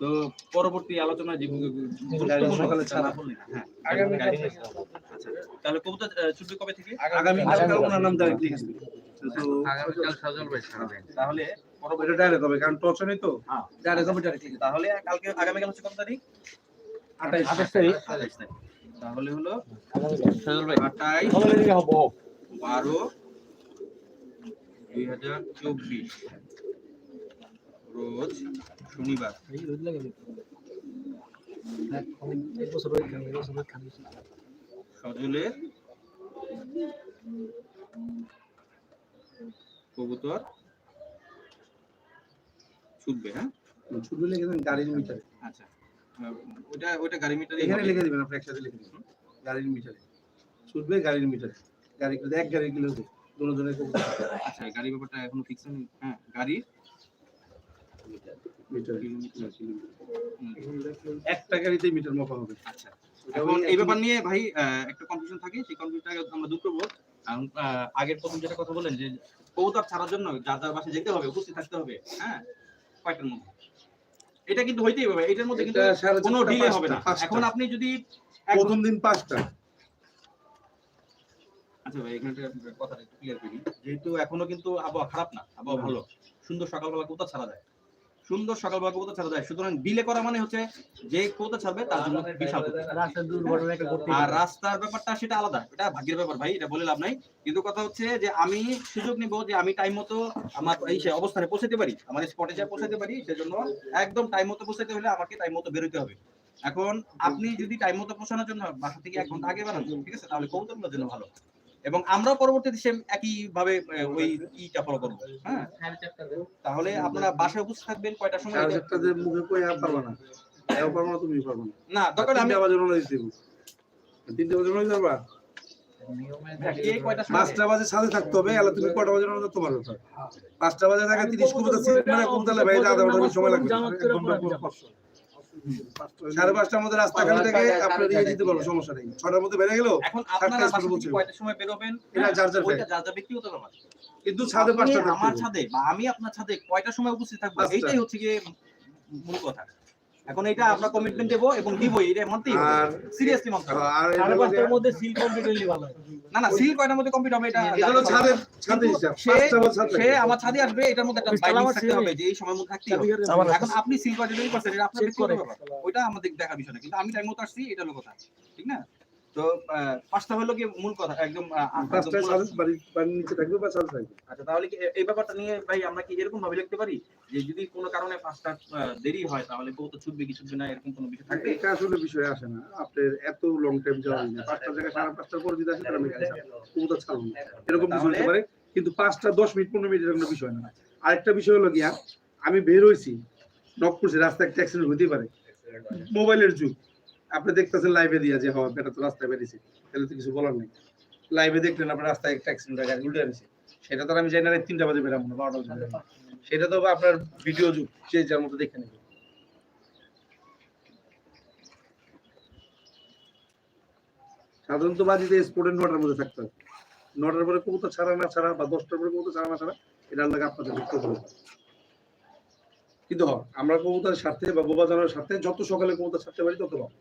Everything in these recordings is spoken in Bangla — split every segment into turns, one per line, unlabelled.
তো পরবর্তী আলোচনা যে
সকালে ছাড়া।
হ্যাঁ।
আগামী।
আচ্ছা তাহলে ছুটবে কবে থেকে?
আগামী ওনার নাম তো
সজল ভাই ছাড়বেন
তাহলে পরবর্তী
ডাইরেক্ট হবে কারণ তো।
হ্যাঁ।
ডাইরেক্ট হবে ডাইরেক্ট লিখে
তাহলে কালকে আগামীকাল হচ্ছে কত তারিখ?
আঠাইশ
আঠাশ তারিখ।
আঠাইশ তারিখ। তাহলে হলো আঠাইশ বারো। দুই হাজার চব্বিশ। রোজ শনিবার।
লাগে খান
সজলের কবুতর ছুটবে হ্যাঁ?
ছুটবে লিখে দেন গাড়ির মিটারে
আচ্ছা। ওটা ওটা গাড়ি মিটারে
এখানে লিখে দিবেন আপনি একসাথে লিখে দিবেন। গাড়ির মিটারে শুধবে গাড়ির মিটারে গাড়ি কিলো এক গাড়ি কিলো দুজনের জনের
আচ্ছা গাড়ি ব্যাপারটা এখনও ফিক্স হয়নি? হ্যাঁ গাড়ি?
মিটার একটা গাড়িতেই মিটার মাপা হবে।
আচ্ছা। এখন এই ব্যাপার নিয়ে ভাই একটা কনফিউশন থাকে। সেই কনফিউশনটা আমরা দূর করব। কারণ, আগের প্রথম যেটা কথা বলেন যে কবুতর ছাড়ার জন্য যার যার বাসে যেতে হবে উপস্থিত থাকতে হবে। হ্যাঁ? কয়টার মধ্যে। এটা কিন্তু হইতেই হবে এটার মধ্যে কিন্তু কোনো ডিলে হবে না। এখন আপনি যদি
প্রথম দিন পাঁচটা।
আচ্ছা ভাই এখানে কথাটা একটু ক্লিয়ার করি। যেহেতু এখনও কিন্তু আবহাওয়া খারাপ না আবহাওয়া ভালো। সুন্দর সকালবেলা কোথাও ছাড়া যায়। সুন্দর সকাল সকালবেলা কবুতর ছাড়া যায়। সুতরাং ডিলে করা মানে হচ্ছে যে কবুতর ছাড়বে তার জন্য বিশাল আর রাস্তার ব্যাপারটা সেটা আলাদা এটা ভাগ্যের ব্যাপার ভাই এটা বলে লাভ নাই। কিন্তু কথা হচ্ছে যে আমি সুযোগ নিব যে আমি টাইম মতো আমার এই সে অবস্থানে পৌঁছাতে পারি আমার স্পটে যা পৌঁছাতে পারি সেজন্য একদম টাইম মতো পৌঁছাতে হলে আমাকে টাইম মতো বেরোতে হবে। এখন আপনি যদি টাইম মতো পৌঁছানোর জন্য বাসা থেকে এক ঘণ্টা আগে বেরোন ঠিক আছে? তাহলে কবুতরগুলোর জন্য ভালো। এবং আমরাও পরবর্তীতে সেম একই ভাবে ওই ইটা ফলো করব। হ্যাঁ? তাহলে আপনারা বাসায় উপস্থিত থাকবেন কয়টার সময়?
মুখে কই আর পারবা না? এও পারবা না তুমি পারবা না।
না দরকার আমি
তিনটা বাজে রওনা দিতে দেবো বাজে রওনা যাবা পাঁচটা বাজে সাথে থাকতে হবে এলা তুমি কটা বাজে তোমার ব্যাপার। পাঁচটা বাজে থাকে তিরিশ সিট মানে আধা ঘণ্টা সময় লাগবে। সাড়ে পাঁচটার মধ্যে রাস্তাখানে থেকে আপনার দিয়ে দিতে পারব সমস্যা নেই। ছটার মধ্যে বেড়ে
এখন আপনারা বাসা থেকে কয়টার সময় বেরোবেন?
এটা যার যার
যার যার ব্যক্তিগত ব্যাপার
কিন্তু
আপনি
পাঁচটা
আমার ছাদে বা আমি আপনার ছাদে কয়টার সময় উপস্থিত থাকব? এইটাই হচ্ছে গিয়ে মূল কথা। এখন এটা আমরা কমিটমেন্ট দেবো এবং দিবই এটা মানতেই
আর
সিরিয়াসলি মানতে হবে।
আর
পাঁচটার মধ্যে সিল কমপ্লিট হইলে ভালো হয়।
না না সিল কয়টার মধ্যে কমপ্লিট হবে এটা
এটা হলো ছাদের ছাদে হিসাব
সে
পাঁচটা বাজে ছাদ
সে আমার ছাদে আসবে এটার মধ্যে একটা বাইন্ডিং থাকতে হবে যে এই সময়ের মধ্যে থাকতে হবে। এখন আপনি সিল কয়টা করছেন এটা আপনার ব্যক্তিগত। ব্যাপার ওইটা আমাদের দেখার বিষয় না কিন্তু আমি টাইম মতো আসছি এটা হলো কথা ঠিক না? তো পাঁচটা হলো কি মূল কথা একদম
ছাদের বাড়ির নিচে থাকবে বা থাকবে
আচ্ছা তাহলে কি এই ব্যাপারটা নিয়ে ভাই আমরা কি এরকম ভাবে লিখতে পারি? যে যদি কোনো কারণে পাঁচটা দেরি হয় তাহলে কত ছুটবে কি ছুটবে না এরকম কোনো বিষয় থাকবে?
এটা আসলে বিষয় আসে না। আপনার এত লং টাইম যাওয়া হয় না। পাঁচটা জায়গায় সাড়ে পাঁচটার পর যদি আসে তাহলে আমি ছাড়বো। না। এরকম বিষয় হতে পারে কিন্তু পাঁচটা দশ মিনিট পনেরো মিনিট এরকম বিষয় না। আরেকটা বিষয় হলো গিয়া আমি বের হয়েছি নক করছি রাস্তায় একটা অ্যাক্সিডেন্ট হতে পারে। মোবাইলের যুগ। আপনি দেখতেছেন লাইভে দিয়া যে হওয়া বেটা তো রাস্তায় বেরিয়েছে। তাহলে তো কিছু বলার নেই। লাইভে দেখলেন আপনার রাস্তায় একটা অ্যাক্সিডেন্ট গাড়ি উল্টে আসছে সেটা তো আমি জানি না তিনটা বাজে বেরাবো না, বারোটা বাজে সেটা তো আপনার ভিডিও যুগ, সে যার মতো দেখে নেবে। সাধারণত বাজিতে স্পোর্টের নটার মধ্যে থাকতে হবে। নটার পরে কবুতর ছাড়া না ছাড়া বা দশটার পরে কবুতর ছাড়া না ছাড়া, এটা আল্লাহ আপনাদের দেখতে হবে। কিন্তু আমরা কবুতরের সাথে বা বোবা জানার সাথে যত সকালে কবুতর ছাড়তে পারি তত ভালো।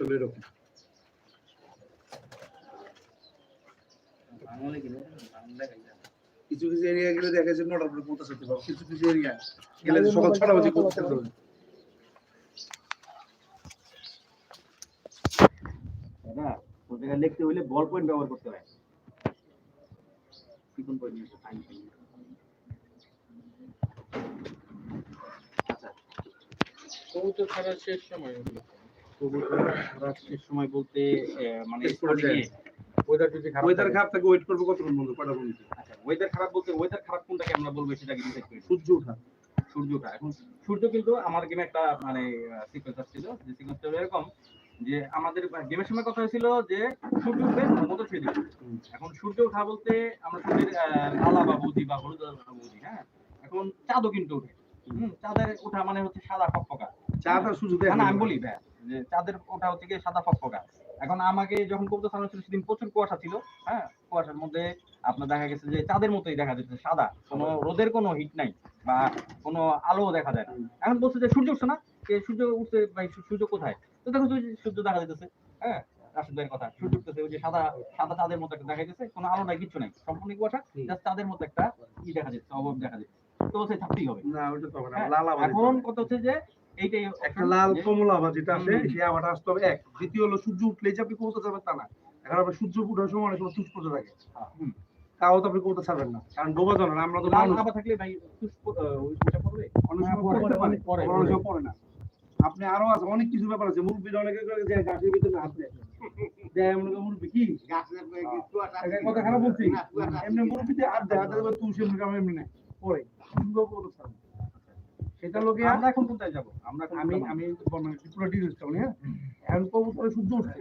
হলো এরকম কিছু কিছু এরিয়া গেলে দেখা যায় নটার পরে পারব। কিছু কিছু এরিয়া গেলে সকাল ছটা বাজে
ওর জায়গায় লিখতে হইলে বল পয়েন্ট ব্যবহার করতে হয়। কি কোন পয়েন্ট টাইম আচ্ছা।
কবুতর ছাড়ার শেষ সময়
রাত্রের সময় বলতে মানে।
ওয়েদার যদি খারাপ
ওয়েদার
থাকে,
খারাপ থাকে ওয়েট করব কতক্ষণ বন্ধু? কটা পর্যন্ত
আচ্ছা ওয়েদার খারাপ বলতে ওয়েদার খারাপ কোনটাকে আমরা বলব ডিসাইড করি।
সূর্য ওঠা।
সূর্যটা এখন সূর্য কিন্তু আমার গেমে একটা মানে সিকোয়েন্স আসছিল। যে সিকোয়েন্সটা এরকম যে আমাদের গেমের সময় কথা হয়েছিল যে সূর্য উঠবে মতো ছেড়ে দিবে। এখন সূর্য ওঠা বলতে আমরা সূর্যের আহ, লালা বা বুঝি বা হলুদ বা বুঝি হ্যাঁ? এখন চাঁদও কিন্তু ওঠে। হুম। চাঁদের ওঠা মানে হচ্ছে সাদা ফকফকা
চাঁদ আর সূর্য
না আমি বলি ভাই যে চাঁদের ওটা হচ্ছে গিয়ে সাদা ফকফকা এখন আমাকে যখন কবুতর ছাড়ানো ছিল সেদিন প্রচুর কুয়াশা ছিল হ্যাঁ? কুয়াশার মধ্যে আপনার দেখা গেছে যে চাঁদের মতোই দেখা যাচ্ছে সাদা। কোনো রোদের কোনো হিট নাই বা কোনো আলো দেখা যায় না। এখন বলছে যে সূর্য উঠছে না যে সূর্য উঠছে ভাই সূর্য কোথায়? তো দেখো সূর্য দেখা যাইতেছে হ্যাঁ? রাশিদ কথা সূর্য উঠতেছে ওই যে সাদা সাদা চাঁদের মতো একটা দেখা যাচ্ছে কোনো আলো নাই কিছু নাই সম্পূর্ণ কুয়াশা জাস্ট চাঁদের মতো একটা ই দেখা যাচ্ছে অভাব দেখা যাচ্ছে তো সে থাকতেই হবে।
না ওটা তো হবে না
হ্যাঁ,
লাল
এখন কথা হচ্ছে যে এইটাই
একটা লাল কমলা আভা যেটা আছে সেই আসতে হবে এক। দ্বিতীয় হলো সূর্য উঠলেই যে আপনি ছাড়বেন তা না। এখন আপনার সূর্য উঠার সময় অনেক সময় তুষ পড়তে থাকে। তাও তো আপনি ছাড়বেন না। কারণ ডোবা আমরা তো
লাল থাকলে ভাই পড়বে?
অনেক
হ্যাঁ,
সময় পড়তে পারে। অনেক সময় পড়ে না। আপনি আরও আছে অনেক কিছু ব্যাপার আছে। মুরব্বীরা অনেকে যে গাছের ভিতরে হাত দেয় দেয় এমন মুরব্বী কি? একটা কথা খারাপ বলছি। এমনি মুরব্বীতে হাত দেয় হাত তুই সেমনি কামে এমনি সুন্দর কবুতর ছাড়বে সেটা লোকে
আমরা এখন কোথায় যাব? আমরা
আমি আমি পুরো বলি হ্যাঁ এখন কবুতরে সূর্য উঠছে।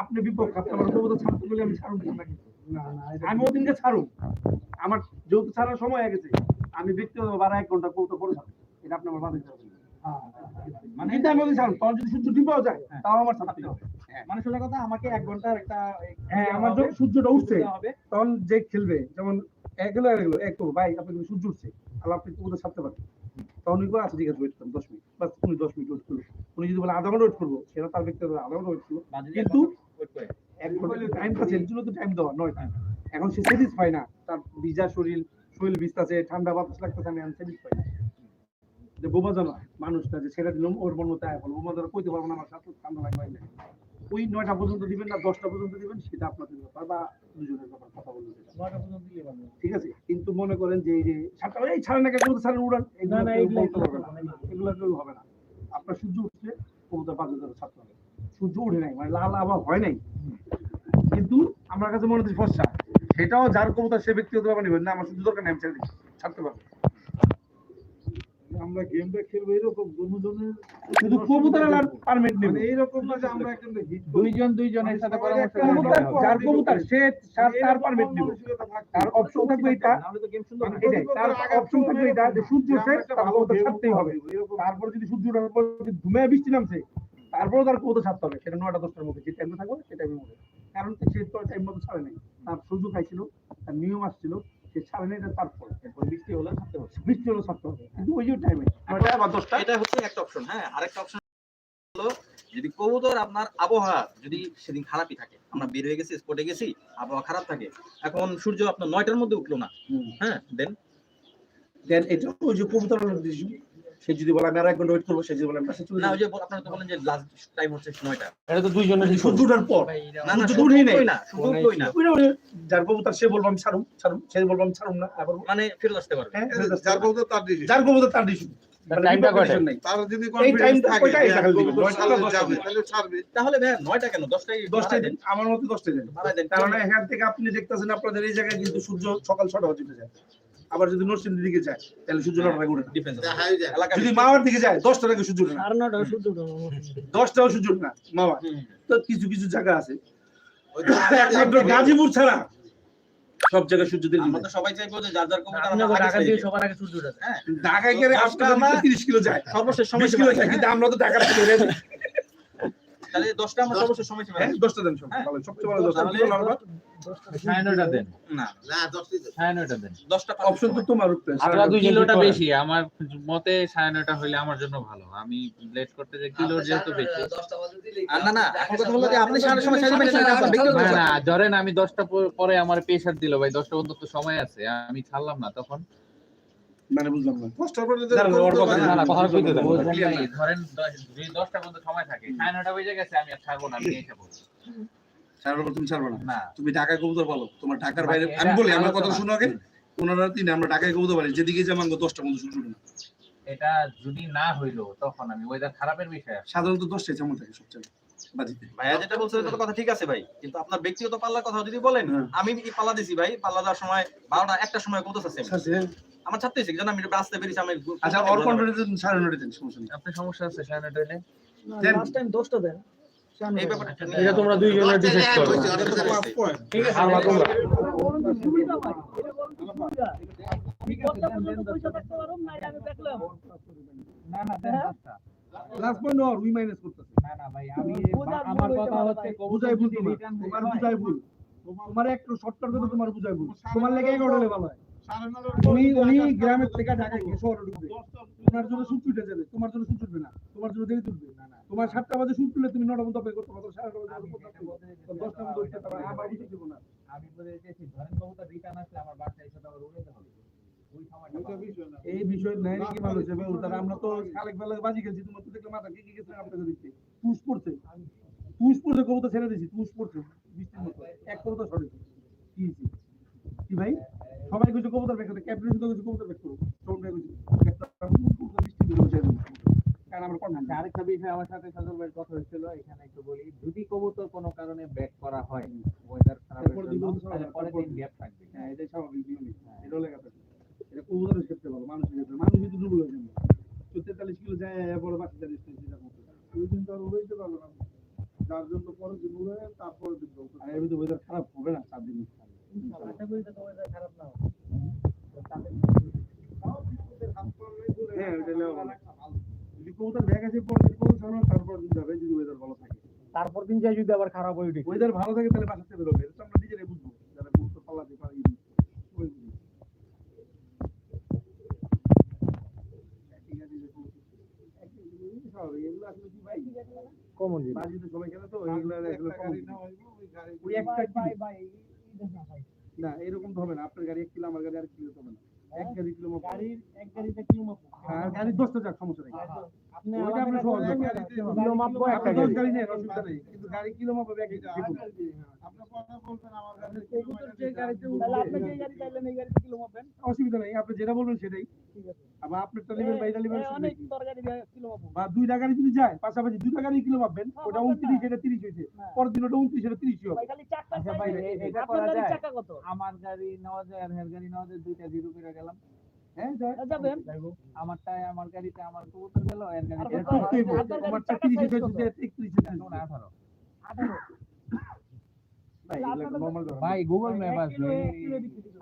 আপনি বিপক্ষ কবুতর ছাড়তে বলে আমি ছাড়ুন না
না না
আমি ওদিনকে ছাড়ুন আমার যেহেতু ছাড়ার সময় হয়ে গেছে আমি ব্যক্তিগত বারো এক ঘণ্টা কবুতর করে ছাড়বো এটা আপনি আমার বাধা হবে না।
হ্যাঁ,
মানে কিন্তু আমি ওদিন ছাড়ুন তখন যদি সূর্য ডিপাও যায়
হ্যাঁ।
তাও আমার ছাড়তে হবে।
মানে সোজা কথা আমাকে এক ঘণ্টার একটা
হ্যাঁ আমার যখন সূর্যটা উঠছে তখন যে খেলবে যেমন এক হলো এক হলো এক করব ভাই আপনি সূর্য উঠছে। আল্লাহ আপনি কবুতর ছাড়তে পারেন তখন উনি আচ্ছা ঠিক আছে ওয়েট করেন দশ মিনিট। বাস উনি দশ মিনিট ওয়েট করল। উনি যদি বলে আধা ঘণ্টা ওয়েট করব সেটা তার ব্যক্তিগত আধা ঘণ্টা ওয়েট করল। কিন্তু এক ঘণ্টা এর জন্য তো টাইম দেওয়া নয়। এখন সে স্যাটিসফাই না। তার ভিজা শরীর শরীর ভিজতেছে ঠান্ডা বাতাস লাগতেছে আমি স্যাটিসফাই না। যে বোমা জানা মানুষটা যে ছেড়ে দিলাম ওর মন মতো আয় বলো বোমা জানা কইতে পারব না আমার সাথে ঠান্ডা লাগবে না ওই নয়টা পর্যন্ত দিবেন না দশটা পর্যন্ত দিবেন সেটা আপনাদের ব্যাপার বা দুজনের ব্যাপার কথা বলবেন
নয়টা পর্যন্ত দিলে
ঠিক আছে কিন্তু মনে করেন যে এই যে সাতটা এই ছাড়ে না কেন ছাড়েন উড়ান
না, না,
এগুলো
এইগুলো
না। এগুলো কেউ হবে না। আপনার সূর্য উঠছে কবুতর পাঁচ হাজার ছাড়তে হবে। সূর্য উঠে নাই মানে লাল আবার হয় নাই। কিন্তু আমার কাছে মনে হচ্ছে ফসা সেটাও যার কবুতর সে ব্যক্তিগত ব্যাপার নেবেন না আমার সূর্য দরকার নেই আমি ছেড়ে দিচ্ছি ছাড়তে পারব
আমরা গেমটা খেলব এরকম দুজনের
শুধু পারমিট নেবে।
মানে এইরকম না যে আমরা হিট
দুইজন দুইজনের সাথে পরামর্শ
কবুতর যার কবুতর সে তার পারমিট নেবে। তার অপশন থাকবে এটা। মানে। এটাই, তার অপশন থাকবে এটা যে সূর্য তার কবুতর ছাড়তেই হবে। তারপরে যদি সূর্য ওঠার পর যদি ধুমে বৃষ্টি নামছে তারপরেও তার কবুতর ছাড়তে হবে। সেটা নয়টা দশটার মধ্যে। যে টাইমে থাকবে সে টাইমের মধ্যে কারণ সে তো টাইম মতো ছাড়ে নাই। তার সুযোগ খাইছিল তার নিয়ম আসছিল। সে ছাড়ে না এটা তারপর
এরপর বৃষ্টি হলে ছাড়তে হবে
বৃষ্টি হলে ছাড়তে হবে কিন্তু ওই যে টাইমে নয়টা বা দশটা।
এটা হচ্ছে একটা অপশন হ্যাঁ আরেকটা অপশন হলো যদি কবুতর আপনার আবহাওয়া যদি সেদিন খারাপই থাকে আমরা বের হয়ে গেছি স্পটে গেছি আবহাওয়া খারাপ থাকে এখন সূর্য আপনার নয়টার মধ্যে উঠল না হ্যাঁ দেন
দেন এটা ওই যে কবুতর সে যদি বলে আমি আর এক ঘণ্টা ওয়েট করব সে যদি বলে আমি বাসে চলে
না ওই যে আপনারা তো বলেন যে লাস্ট টাইম হচ্ছে নয়টা
এটা তো দুইজনের
সূর্য ওঠার পর।
না না
সূর্য উঠেই নাই।
না সূর্য উঠলোই না।
ওই না, যার কবুতর সে বলব আমি ছাড়ুম ছাড়ুম সে বলব আমি ছাড়ুম না আবার
মানে ফেরত আসতে পারবে।
হ্যাঁ,
যার তার ডিসিশন
যার কবুতর তার ডিসিশন
তার যদি
এই
কনফিডেন্স
টাইমটা
থাকে
কয়টায়
যে
দেখা
আমি
দিবে?
কবুতর
নয়টা
ছাড়লে
বা দশটা
যাবে
দিবে?
তাহলে ছাড়বে।
তাহলে নয়টা কেন? দশটাই
দশটায়
বাড়ায় দেন
দেন। আমার মতে দশটায় দেন। কারণ এখান থেকে আপনি দেখতেছেন আপনাদের এই জায়গায় কিন্তু সূর্য সকাল ছটা বাজে যায়। আবার যদি নরসিংদীর দিকে যায় তাহলে সূর্য নটার আগে ওঠে না।
ডিফেন্স এলাকা
যদি মাওয়ার দিকে যায় দশটার আগে সূর্য ওঠে না।
উঠে।
দশটাও সূর্য ওঠে না মাওয়া তো কিছু কিছু জায়গা আছে। একমাত্র গাজীপুর ছাড়া সব জায়গায় সূর্য দিকে
আমরা তো সবাই চাইব যে যার যার কবুতর
ঢাকা দিয়ে সবার আগে সূর্য উঠেছে
হ্যাঁ।
ঢাকায় গেলে
দশটা আমরা-
তিরিশ কিলো যায়।
সর্বশেষ সময়
কিলো যায় কিন্তু আমরা তো ঢাকার থেকে।
তাহলে দশটা আমরা সর্বশেষ সময় ছিল
হ্যাঁ দশটা দেন সব
হ্যাঁ।
সবচেয়ে ভালো দশটা।
তাহলে
কিলো লাগাবো।
দেন।
না।
না দশটি দেন।
সাড়ে দেন।
দশটা
অপশন তো তোমার উপরে
আমরা কিলোটা বেশি মতে সাড়ে নয়টা হইলে আমার জন্য ভালো। আমি লেট করতে যে কিলো যেহেতু বেশি।
আর না না এখন কথা হলো যে আপনি সময়
না না ধরেন আমি দশটা প- পরে আমার প্রেশার দিল ভাই দশটা পর্যন্ত তো সময় আছে আমি ছাড়লাম না তখন।
মানে বুঝলাম না
দশটার পরে যদি
দাঁড়ান, ওর কথা
না, না, কথাটা কইতে দেন।
বুঝলাম না।
বুঝলেন নাই? ধরেন দশ- যদি দশটা পর্যন্ত সময় থাকে সাড়ে বেজে গেছে আমি আর না আমি এসে পড়ব
ছাড়বো না, তুমি ছাড়বো না তুমি ঢাকায় কবুতর বলো তোমার ঢাকার বাইরে আমি বলি আমার কথা শুনো আগে ওনারা তিন আমরা ঢাকায় কবুতর বলি যেদিকে দশটা মতো শুরু না
এটা যদি না হইল তখন আমি ওয়েদার খারাপের বিষয়।
সাধারণত দশটায় যেমন থাকে সবচেয়ে
ভাইয়া যেটা বলছে কথা ঠিক আছে ভাই কিন্তু আপনার ব্যক্তিগত পাল্লার কথা যদি বলেন
হ্যাঁ।
আমি পাল্লা দিছি ভাই পাল্লা দেওয়ার সময় বারোটা একটা সময় কত আছে। আমার ছাড়তে জানো আমি রাস্তায় বেরিয়েছি আমি
আচ্ছা ওর কন্ট্রোলে সাড়ে নটা দিন সমস্যা নেই।
আপনার সমস্যা আছে সাড়ে নয়টা হইলে
লাস্ট টাইম দশটা দেন।
এই ব্যাপারটা
এটা তোমরা দুইজনের ডিসাইড করো
হয়েছে, ওটা তো
ঠিক আছে।
plus point।
ঠিক আছে
আল্লাহ তোমরা।
ঠিক আছে দেন, দেন, দশটা।
না না দেন দশটা
পয়েন্ট আর উই মাইনাস করতেছে।
না না ভাই আমি আমার কথা হচ্ছে
বুঝাই ভুল তোমার।
হয়ে
বুঝাই ভুল। তোমার একটু শর্টকাট করে তোমার বুঝাই ভুল। তোমার লেগে এগারোটা লেভেল হয়। উনি উনি গ্রামের থেকে ঢাকায় গিয়ে শহরে ঢুকবে। তোমার জন্য যাবে। তোমার জন্য না। তোমার জন্য দেরি তোমার সাতটা বাজে তুললে তুমি নটা অপেক্ষা করতে পারো। সাড়ে নটা দশটা উঠতে পারো। আমার দেবো না
আমি বলে দিতেছি ধরেন কবুতর রিটার্ন আসলে আমার বাচ্চা হিসেবে আবার হবে।
এই বিষয় নাই নাকি তারা আমরা তো বেলা বাজি খেলছি। তোমার তো দেখলে মাথা কি কি গেছে আপনাকে পুষ পড়ছে। পুষ পড়ছে কবুতর ছেড়ে দিয়েছি। পুষ পড়ছে। বৃষ্টির মতো। এক কবুতর সরে কি? কি ভাই? সবাই কিছু কবুতর ব্যাগ করতে ক্যাপ্টেন শুধু কিছু কবুতর ব্যাগ করো শোন কিছু বৃষ্টি কারণ আমরা কন্টেন্ট
আরেকটা বিষয় আমার সাথে সজল ভাইয়ের কথা হয়েছিল এখানে একটু বলি যদি কবুতর কোনো কারণে ব্যাক করা হয় ওয়েদার খারাপের
তারপর
জন্য
দুই হবে,
দিন গ্যাপ থাকবে।
হ্যাঁ এটাই স্বাভাবিক নিয়মই এটা লেখা থাকে এটা কবুতরের ক্ষেত্রে ভালো মানুষের ক্ষেত্রে। মানুষ কিন্তু দুর্বল হয়ে যাবে তো তেতাল্লিশ কিলো যায় বড় চালিশ।
ওই দিন তো আর উড়াইতে পারবে না। যার জন্য পরের দিন উড়ে তারপরের দিন
আর এর ওয়েদার খারাপ হবে না চার দিন।
করি তো তোমাদের খারাপ না
হ্যাঁ ওইটা নেওয়া ভালো। যদি কবুতর ব্যাগ আছে পরে কবুতর ছাড়ানো তারপর দিন যাবে যদি ওয়েদার ভালো থাকে।
তারপর দিন যাই যদি আবার খারাপ হয় ওইটা
ওয়েদার ভালো থাকে তাহলে বাসা থেকে বেরোবে। এটা আমরা নিজেরাই বুঝব যারা কবুতর পাল্লাতে পারি সবাই
কমন জিনিস।
খেলে তো
গাড়ি ওই
একটা
না
এরকম তো হবে না। আপনার গাড়ি এক কিলো আমার গাড়ি আর কিলো হবে না। এক গাড়ি কিলো।
গাড়ির এক গাড়িতে কিলো মাপ?
হ্যাঁ গাড়ি যাক সমস্যা নেই।
আপনি
ওইটা আপনি সহজ
কিলো মাপ একটা গাড়ি।
নেন অসুবিধা নেই। কিন্তু গাড়ি কিলো মাপ হবে এক
গাড়ি
কবুতর যে গাড়িতে উঠবে,
তাহলে
আপনি যে গাড়ি চাইলেন এই গাড়িতে কিলো মাপবেন।
অসুবিধা নেই আপনি যেটা বলবেন সেটাই। আবার আপনারটা নেবেন বা এটা নেবেন। বা দুইটা গাড়ি যদি যায় পাশাপাশি দুইটা গাড়ি কিলো মাপবেন
হ্যাঁ,
ওটা উনত্রিশ এটা তিরিশ হয়েছে।
হ্যাঁ।
পরের দিন ওটা উনত্রিশ এটা তিরিশ হবে।
আচ্ছা? আমার গাড়ি নেওয়া যায় আর হের গাড়ি নেওয়া যায় দুইটা জিরো করে গেলাম।
হ্যাঁ
যাবেন।
আমারটায় আমার গাড়িতে আমার কবুতর গেল এর
আর
গাড়িতে
চাকা
তিরিশ হয়েছে একত্রিশ
আঠারো
আঠারো।
ভাই
গুগল ম্যাপ
দিতে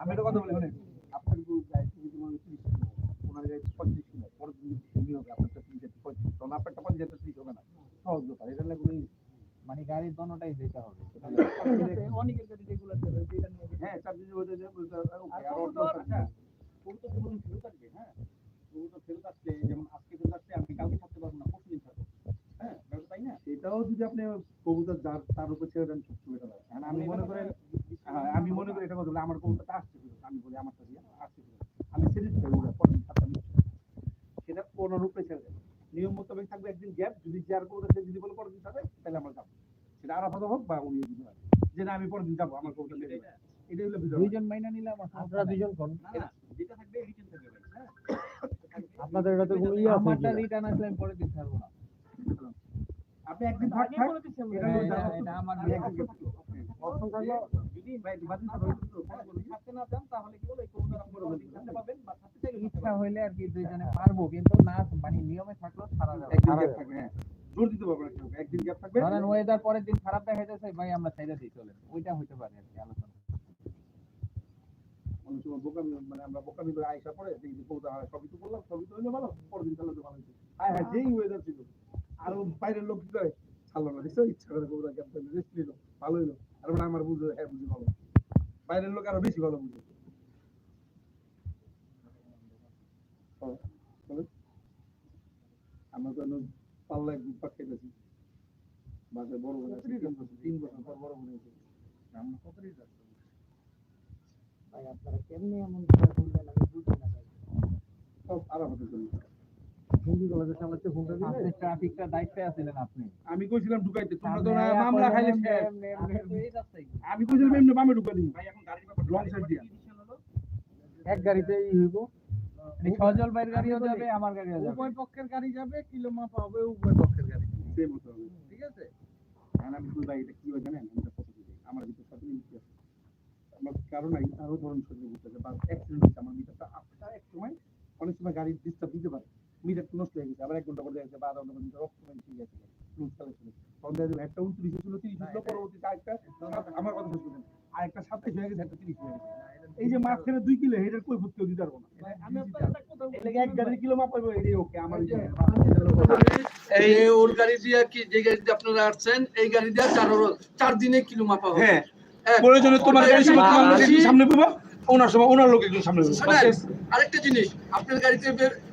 আমি একটা কথা বলি শুনেন। আপনার গরু গায়ে তোমার তিরিশ ওনার গায়ে পঁয়ত্রিশ কিলো। পরের দিন তুমি হবে আপনারটা তিরিশ পঁয়ত্রিশ তখন আপনারটা একটা তিরিশ হবে না। সহজ ব্যাপার এটা না কোনো
মানে গাড়ির দোনোটাই দিতে হবে
ঠিক অনেকের গাড়ি যেটা
হ্যাঁ চার
কবুতর
তো বলুন ফেরত আসবে হ্যাঁ। কবুতর ফেরত আসলে যেমন আজকে ফেরত আসলে আমি কালকে থাকতে পারব না পরশু দিন হ্যাঁ সেটাও যদি আপনি কবুতর যার তার উপর ছেড়ে দেন সব সুবিধা হয়। কারণ আমি মনে করেন হ্যাঁ, আমি মনে করি এটা কথা বলে আমার কবুতরটা আসছে আমি বলি আমার সাথে আসছে আমি ছেড়ে দিতে পরের দিন সেটা কোনো রূপে ছেড়ে দেন নিয়ম মোতাবেক থাকবে একদিন গ্যাপ যদি যার কবুতর সে যদি বলে পরের দিন যাবে তাহলে আমরা যাব। সেটা আরাফাত হোক বা উনি যদি হয় যে না আমি পরের দিন যাব আমার কবুতর। এটাই হলো বিষয়
দুইজন মাইনা নিলে আমার
আপনারা
নাই।
দুজন কোন?
যেটা থাকবে রিটেন থাকবে। হ্যাঁ
আপনাদের এটাতে কোনো ইয়ে
আমারটা রিটার্ন আসলে আমি পরের দিন ছাড়বো না।
আপনি একদিন
কিছু আমি-
এটা
হ্যাঁ, আমার
থাকল,
যদি।
থাকতে না চান তাহলে কি বলে কবুতর আপনি পরের দিন থাকতে পাবেন বা থাকতে চাইলে
ইচ্ছা হইলে আর কি দুইজনে পারব কিন্তু না মানে নিয়মে থাকলেও ছাড়া যাবে
হ্যাঁ। জোর দিতে পারব না একদিন গ্যাপ থাকবে।
ধরেন ওয়েদার পরের দিন খারাপ দেখা যাচ্ছে ভাই আমরা ছেড়ে দিই চলেন। ওইটা হইতে পারে আর কি আলোচনা।
অনেক সময় বোকামি মানে আমরা বোকামি করে আইসা পরে দেখি হয় সবই তো করলাম সবই তো হইল ভালো পরের দিন তাহলে তো ভালো হয়েছে হ্যাঁ হ্যাঁ। যেই ওয়েদার ছিল। আর বাইরের লোক কি করে ছাড়লো না। দেখছ ইচ্ছা করে কবুতর গ্যাপ থাকবে রেস্ট নিল ভালো হইল। আর মানে আমার বুঝে হ্যাঁ বুঝি ভালো। বাইরের লোক আরও বেশি ভালো বুঝে। আমরা তো এখন পাল্লা একদিন পাঠিয়ে গেছি বাসায় বড় আছে, তিন বছর তিন বছর পর বড় বোন হয়েছে। আমরা কত
ভাই, আপনারা কেমনে এমন করে বললেন, আমি বুঝি না ভাই।
সব আরাফাতের জন্য
হিন্দি কলেজের সামনে ফোনটা দিলে,
ট্রাফিকটা দায়িত্বে আছিলেন আপনি।
আমি কইছিলাম ঢুকাইতে তোমরা তো
সামনে
না
আয়া
মামলা খাইলে
এমনি,
শেষ।
এমনি, এমনি, এমনি, এই রাস্তায় কি?
আমি কইছিলাম এমনি বামে ঢুকাই দিই
ভাই এখন গাড়ির ব্যাপার
Long দিয়া।
এক গাড়িতেই হইব।
মানে সজল ভাইয়ের গাড়িও যাবে আমার গাড়িও যাবে।
উভয় পক্ষের গাড়ি যাবে কিলো মাপা হবে উভয় পক্ষের গাড়ি।
সেম হতে হবে।
ঠিক আছে?
আমি কই ভাই এটা কি হয় জানেন? আমার ভিতর সাথে মিলছে আমার কারণ নাই আরও ধরুন বা অ্যাক্সিডেন্ট আমার এক সময় অনেক সময় গাড়ির ডিস্টার্ব দিতে পারে। মিটারটা নষ্ট হয়ে গেছে আবার এক ঘণ্টা পরে দেখা যাচ্ছে বা আধা ঘণ্টা মিটার ঠিক আছে লুজ কালেকশন তখন দেখা যাবে একটা উনত্রিশ ছিল তিরিশ ছিল পরবর্তীতে আরেকটা আমার কথা শেষ করবেন আরেকটা সাতাইশ হয়ে গেছে একটা তিরিশ হয়ে গেছে এই যে
মাঝখানে দুই কিলো হেডের কই দিতে পারব না
আমি আপনার একটা কথা বলি।
এলাকা এক গাড়ির কিলো মাপাইবো এটাই ওকে আমার
এই
ওর গাড়ি দিয়ে কি যে গাড়ি দিয়ে আপনারা আসছেন এই গাড়ি দিয়ে চার চার দিনে কিলো মাপা হবে
হ্যাঁ প্রয়োজনে তোমার একটু
আশি-
সামনে পাবো ওনার সময় ওনার লোক একটু সামনে
আরেকটা জিনিস আপনার গাড়িতে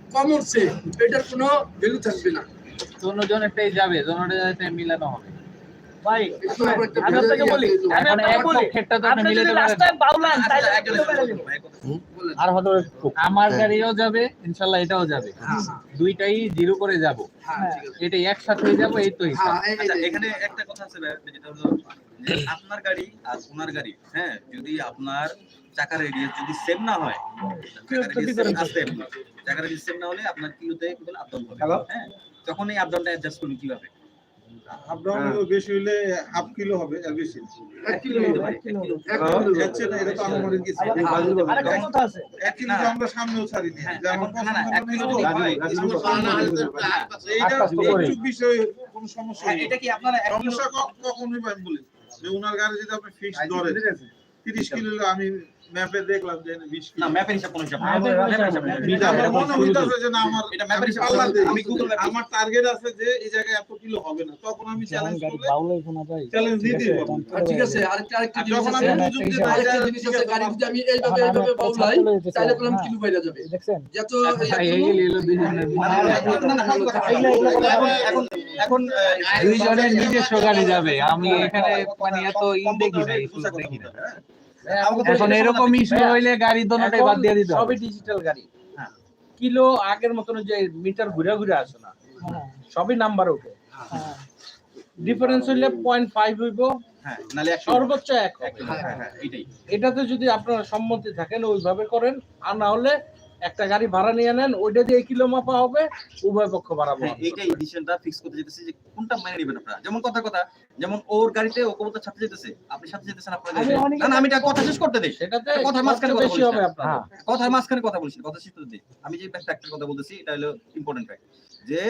বের- কম উঠছে এটার কোনো ভ্যালু থাকবে না।
দুজনেরটাই যাবে মিলানো হবে।
ভাই,
একটু আবার একটা
আমি আপনাকে বলি, আমি আপনাকে বলি,
আপনি
আপনি যদি
পারেন।
রাস্তায় বাউলান,
আচ্ছা,
তাহলে।
আর হয়তো আমার গাড়িও যাবে ইনশাল্লাহ এটাও যাবে।
হ্যাঁ,
দুইটাই জিরো করে যাব।
হ্যাঁ, ঠিক আছে।
এটাই একসাথে হয়ে যাব এই তো
হ্যাঁ,
আচ্ছা এখানে একটা কথা আছে যেটা হলো আপনার গাড়ি আর ওনার গাড়ি হ্যাঁ যদি আপনার চাকার রেডিয়াস যদি সেম না হয় চাকার রেডিয়াস সেম না হলে আপনার কিলোতে কি বলে আপ ডাউন হবে হ্যাঁ তখন এই আপ ডাউনটা অ্যাডজাস্ট করবেন কীভাবে?
ডাউন বেশি হাফ কিলো হবে আর বেশি
এক কিলো
হতে পারে, কিলো।
না এটা তো আনুমানিক কিছু
আরেকটা কথা আছে,
এক কিলো তো আমরা সামনেও ছাড়ি দিই
হ্যাঁ,
যেমন
না, না, এক কিলো যদি হয়,
এইটা একটু বিষয় কোনো সমস্যা
হ্যাঁ,
নেই
এটা কি আপনারা এক
সমস্যা ক- কখনোই আমি বলি। যে ওনার গাড়ি যদি আপনি ফিক্স ধরে তিরিশ কিলো আমি ম্যাপে দেখলাম যে বিশ
না
কিলো
হিসাব কোনো হিসাব না
ম্যাপের
ম্যাপের হিসাব না।
এটা আমার মনে হইতাছে যে না আমার
এটা ম্যাপের হিসাব। আমি ম্যাপে-
আমার টার্গেট আছে যে এই জায়গায় এত কিলো হবে না তখন আমি চ্যালেঞ্জ করলে চ্যালেঞ্জ
আর ঠিক আছে আরেকটা আরেকটা
আর
জিনিস
যখন
আছে আরেকটা জিনিস আছে গাড়ি যদি আমি এইভাবে এইভাবে বাউলাই তাহলে বললাম কিলো বাইরে যাবে যত
ভাই, এই হলো দুইজনের
না, না, না, না, না, ভালো কথা। এখন এখন
দুইজনের নিজস্ব গাড়ি যাবে আমি এখানে মানে এত ই দেখি না দেখি না
হ্যাঁ।
এখন এরকম ইস্যু হইলে গাড়ি দোনোটাই বাদ দিয়ে দিতে
সবই ডিজিটাল গাড়ি।
হ্যাঁ।
কিলো আগের মতন যে মিটার ঘুরে ঘুরে আসে না। সবই নাম্বার ওঠে ডিফারেন্স হইলে পয়েন্ট ফাইভ হইব।
হ্যাঁ,
সর্বোচ্চ এক
হ্যাঁ, হ্যাঁ।
এটাতে যদি আপনারা সম্মতি থাকেন ওইভাবে করেন। আর না হলে একটা গাড়ি ভাড়া নিয়ে নেন ওইটা দিয়ে কিলো মাপা হবে উভয় পক্ষ বাড়াবো
হ্যাঁ, এইটাই ডিসিশনটা ফিক্স করতে যেতেছি যে কোনটা মেনে নেবেন আপনারা? যেমন কথা কথা যেমন ওর গাড়িতে ও কবুতর ছাড়তে যেতেছে আপনি সাথে যেতেছেন আপনার না না আমি এটা কথা শেষ করতে দিই। কথার মাঝখানে কথা।
হ্যাঁ।
কথার মাঝখানে কথা বলছি কথা শেষ করতে দিই। আমি যে ফ্যাক্টর কথা বলতেছি এটা হলো ইম্পর্টেন্ট ফ্যাক্ট যে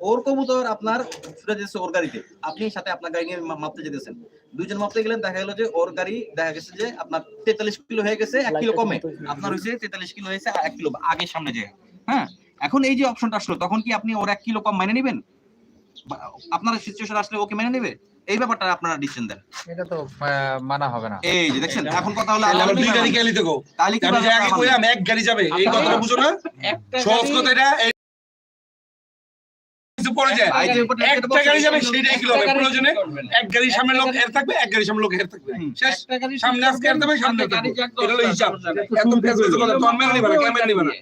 ওর কবুতর আপনার ছুটে যেতেছে ওর গাড়িতে আপনি সাথে আপনার গাড়ি নিয়ে মাপতে যেতেছেন। দুইজন মাপতে গেলেন দেখা গেল যে ওর গাড়ি দেখা গেছে যে আপনার তেতাল্লিশ কিলো হয়ে গেছে এক কিলো কমে। আপনার হয়েছে তেতাল্লিশ কিলো হয়েছে এক কিলো আগে সামনে যায় হ্যাঁ? এখন এই যে অপশনটা আসলো তখন কি আপনি ওর এক কিলো কম মেনে নেবেন? আপনার সিচুয়েশন আসলে ওকে মেনে নেবে? এই ব্যাপারটা আপনারা ডিসিশন দেন।
এটা তো মানা হবে না।
এই যে দেখছেন এখন কথা হলো
আমরা দুই গাড়ি গেলি তো গো।
তাহলে কি
আমি আগে কইলাম এক গাড়ি যাবে। এই কথাটা বুঝো না।
একটা
সহজ কথা এটা এই যায়।
ভাই যে উপর
একটা গাড়ি যাবে সেটাই কিলো হবে? প্রয়োজনে এক গাড়ি সামনে লোক এর থাকবে এক গাড়ি সামনে লোক এর থাকবে। শেষ। সামনে আজকে এর থাকবে সামনে এটা হলো হিসাব। কথা ক্যামেরা নিবে না ক্যামেরা নিবে না।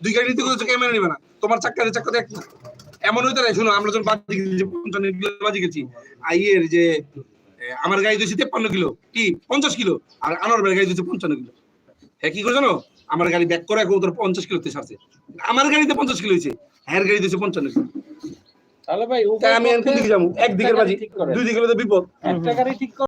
দুই গাড়ি নিতে ক্যামেরা নিবে না। তোমার চাক্কারে চাক্কাতে একটা এমন হইতে নাই শুনো আমরা যখন বাজি গেছি পঞ্চান্ন কিলো বাজি গেছি আইয়ের যে আমার গাড়ি দিয়েছে তেপ্পান্ন কিলো কি পঞ্চাশ কিলো আর আনোয়ার ভাইয়ের গাড়ি দিয়েছে পঞ্চান্ন কিলো। হ্যাঁ কি করে জানো? আমার গাড়ি ব্যাক করে এখন তোর পঞ্চাশ কিলোতে ছাড়ছে। আমার গাড়িতে পঞ্চাশ কিলো হয়েছে হ্যাঁ গাড়ি দিয়েছে পঞ্চান্ন কিলো।
তাহলে ভাই
আমি একদিকে যাব? একদিকের বাজি দুই দিকে বিপদ।
একটা গাড়ি ঠিক